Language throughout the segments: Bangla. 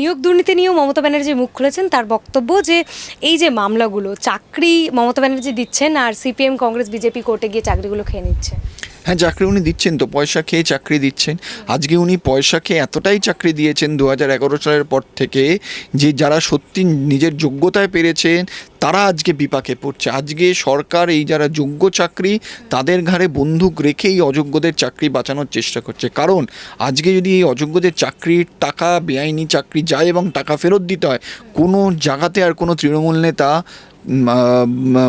নিয়োগ দুর্নীতি নিয়েও মমতা ব্যানার্জি মুখ খুলেছেন। তার বক্তব্য যে এই যে মামলাগুলো, চাকরি মমতা ব্যানার্জি দিচ্ছেন আর সিপিএম, কংগ্রেস, বিজেপি কোর্টে গিয়ে চাকরিগুলো খেয়ে নিচ্ছে। হ্যাঁ চাকরি উনি দিচ্ছেন তো, পয়সা খেয়ে চাকরি দিচ্ছেন। আজকে উনি পয়সা খেয়ে এতটাই চাকরি দিয়েছেন দু হাজার এগারো সালের পর থেকে, যে যারা সত্যি নিজের যোগ্যতায় পেরেছেন, তারা আজকে বিপাকে পড়ছে। আজকে সরকার এই যারা যোগ্য চাকরি, তাদের ঘাড়ে বন্দুক রেখে এই অযোগ্যদের চাকরি বাঁচানোর চেষ্টা করছে। কারণ আজকে যদি এই অযোগ্যদের চাকরির টাকা, বেআইনি চাকরি যায় এবং টাকা ফেরত দিতে হয়, কোনো জায়গাতে আর কোনো তৃণমূল নেতা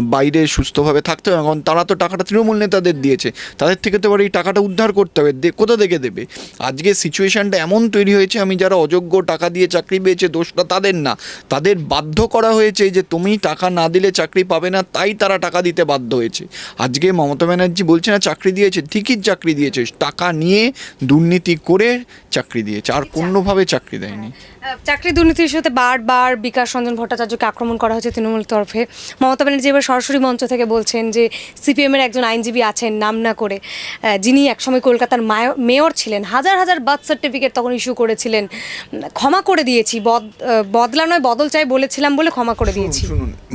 বাইরে সুস্থভাবে থাকতে হবে। কারণ তারা তো টাকাটা তৃণমূল নেতাদের দিয়েছে। তাদের থেকে তো এবার এই টাকাটা উদ্ধার করতে হবে। কোথা থেকে দেবে? আজকে সিচুয়েশনটা এমন তৈরি হয়েছে আমি যারা অযোগ্য টাকা দিয়ে চাকরি পেয়েছে দোষটা তাদের না। তাদের বাধ্য করা হয়েছে যে তুমি টাকা না দিলে চাকরি পাবে না তাই তারা টাকা দিতে বাধ্য হয়েছে। আজকে মমতা ব্যানার্জি বলছে না চাকরি দিয়েছে ঠিকই চাকরি দিয়েছে। টাকা নিয়ে দুর্নীতি করে চাকরি দিয়েছে আর কোনোভাবে চাকরি দেয়নি। আহ, চাকরি দুর্নীতির সাথে বারবার বিকাশ রঞ্জন ভট্টাচার্যকে আক্রমণ করা হয়েছে তৃণমূল তরফে। মমতা ব্যানার্জি এবার সরাসরি মঞ্চ থেকে বলছেন যে সিপিএমের একজন আইনজীবী আছেন নাম না করে যিনি একসময় কলকাতার মায়- মেয়র ছিলেন। হাজার হাজার বার্থ সার্টিফিকেট তখন ইস্যু করেছিলেন। ক্ষমা করে দিয়েছি বদ- বদলা নয় বদল চাই বলেছিলাম বলে ক্ষমা করে দিয়েছি।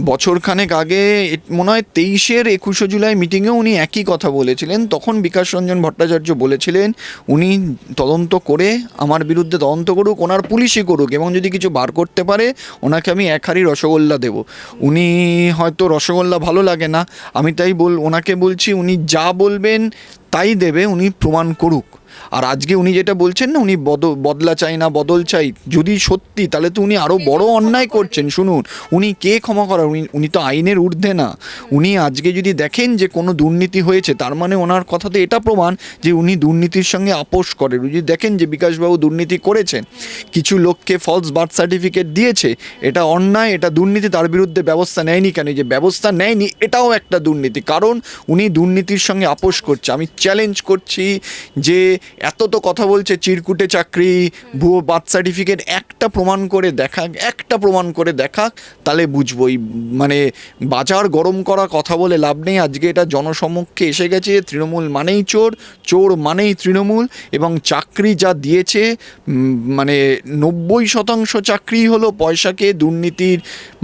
বছরখানেক আগে মনে হয় তেইশের একুশে জুলাই মিটিংয়ে উনি একই কথা বলেছিলেন। তখন বিকাশ রঞ্জন ভট্টাচার্য বলেছিলেন উনি তদন্ত করে আমার বিরুদ্ধে তদন্ত করুক ওনার পুলিশই করুক এবং যদি কিছু বার করতে পারে ওনাকে আমি এক হাঁড়ি রসগোল্লা দেব। উনি হয়তো রসগোল্লা ভালো লাগে না। আমি তাই বল, ওনাকে বলছি, উনি যা বলবেন তাই দেবে, উনি প্রমাণ করুক। আর আজকে উনি যেটা বলছেন না, উনি বদ, বদলা চাই না, বদল চাই, যদি সত্যি, তাহলে তো উনি আরও বড় অন্যায় করছেন, শুনুন, উনি কে ক্ষমা করার, উনি উনি তো আইনের ঊর্ধ্বে না। উনি আজকে যদি দেখেন যে কোনো দুর্নীতি হয়েছে, তার মানে ওনার কথাতে এটা প্রমাণ যে উনি দুর্নীতির সঙ্গে আপোষ করেন। যদি দেখেন যে বিকাশবাবু দুর্নীতি করেছেন, কিছু লোককে ফলস বার্থ সার্টিফিকেট দিয়েছে, এটা অন্যায়, এটা দুর্নীতি, তার বিরুদ্ধে ব্যবস্থা নেয়নি কেন? যে ব্যবস্থা নেয়নি, এটাও একটা দুর্নীতি। কারণ উনি দুর্নীতির সঙ্গে আপোষ করছে। আমি চ্যালেঞ্জ করছি যে এত তো কথা বলছে, চিরকুটে চাকরি, ভুয়ো বার্থ সার্টিফিকেট, একটা প্রমাণ করে দেখাক একটা প্রমাণ করে দেখাক তাহলে বুঝব মানে বাজার গরম করা কথা বলে লাভ নেই, আজকে এটা জনসমক্ষে এসে গেছে, তৃণমূল মানেই চোর চোর মানেই তৃণমূল, এবং চাকরি যা দিয়েছে মানে নব্বই শতাংশ চাকরি হলো পয়সাকে দুর্নীতির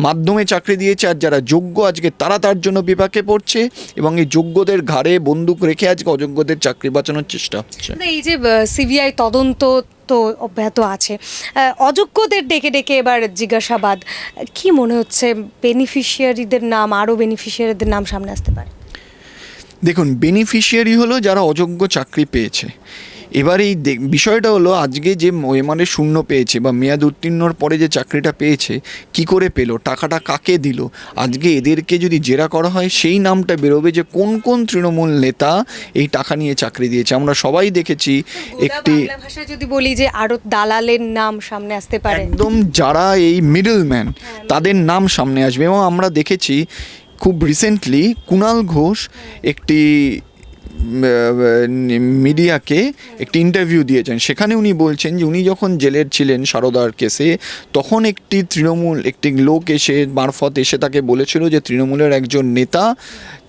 মাধ্যমে চাকরি দিয়েছে, আর যারা যোগ্য আজকে তারা তার জন্য বিপাকে পড়ছে, এবং এই যোগ্যদের ঘাড়ে বন্দুক রেখে আজকে অযোগ্যদের চাকরি বাঁচানোর চেষ্টা হচ্ছে। যে সিবিআই তদন্ত তো অব্যাহত আছে। অযোগ্যদের ডেকে ডেকে এবার জিজ্ঞাসাবাদ। কি মনে হচ্ছে বেনিফিশিয়ারিদের নাম আরও বেনিফিশিয়ারিদের নাম সামনে আসতে পারে? দেখুন বেনিফিশিয়ারি হলো যারা অযোগ্য চাকরি পেয়েছে। এবার এই বিষয়টা হলো আজকে যে ওএমআরে শূন্য পেয়েছে বা মেয়াদ উত্তীর্ণর পরে যে চাকরিটা পেয়েছে কি করে পেল? টাকাটা কাকে দিল? আজকে এদেরকে যদি জেরা করা হয় সেই নামটা বেরোবে যে কোন কোন তৃণমূল নেতা এই টাকা নিয়ে চাকরি দিয়েছে। আমরা সবাই দেখেছি একটি ভাষায় যদি বলি যে আরও দালালের নাম সামনে আসতে পারে। একদম যারা এই মিডল ম্যান তাদের নাম সামনে আসবে। এবং আমরা দেখেছি খুব রিসেন্টলি কুণাল ঘোষ একটি মিডিয়াকে একটি ইন্টারভিউ দিয়েছেন। সেখানে উনি বলছেন যে, উনি যখন জেলের ছিলেন সারদার কেসে, তখন একটি তৃণমূল, একটি লোক এসে মারফত এসে তাকে বলেছিল যে, তৃণমূলের একজন নেতা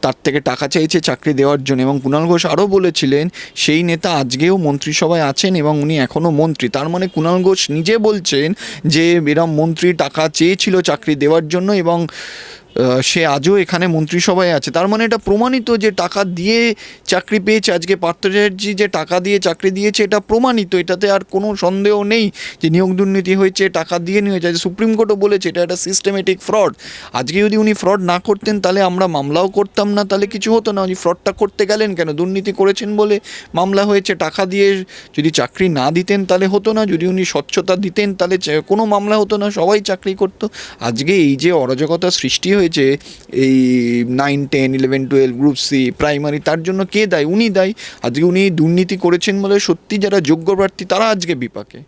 তার থেকে টাকা চাইছে চাকরি দেওয়ার জন্য। এবং কুণাল ঘোষ আরও বলেছিলেন, সেই নেতা আজকেও মন্ত্রিসভায় আছেন এবং উনি এখনও মন্ত্রী। তার মানে কুণাল ঘোষ নিজে বলছেন যে এরম মন্ত্রী টাকা চেয়েছিল চাকরি দেওয়ার জন্য এবং সে আজও এখানে মন্ত্রিসভায় আছে। তার মানে এটা প্রমাণিত যে টাকা দিয়ে চাকরি পেয়েছে, আজকে পার্থ চ্যাটার্জি যে টাকা দিয়ে চাকরি দিয়েছে, এটা প্রমাণিত। এটাতে আর কোনো সন্দেহ নেই যে নিয়োগ দুর্নীতি হয়েছে, টাকা দিয়ে নিয়ে হয়েছে। সুপ্রিম কোর্টও বলেছে এটা একটা সিস্টেমেটিক ফ্রড আজকে যদি উনি ফ্রড না করতেন, তাহলে আমরা মামলাও করতাম না, তাহলে কিছু হতো না। উনি ফ্রডটা করতে গেলেন কেন? দুর্নীতি করেছেন বলে মামলা হয়েছে, টাকা দিয়ে যদি চাকরি না দিতেন, তাহলে হতো না। যদি উনি স্বচ্ছতা দিতেন, তাহলে কোনো মামলা হতো না, সবাই চাকরি করতো। আজকে এই যে অরাজকতা সৃষ্টি হয়েছে এই nine ten eleven twelve group C primary তার জন্য কে দায়ী? উনি দায়ী। আজকে উনি দুর্নীতি করেছেন বলে সত্যি যারা যোগ্য প্রার্থী, তারা আজকে বিপাকে।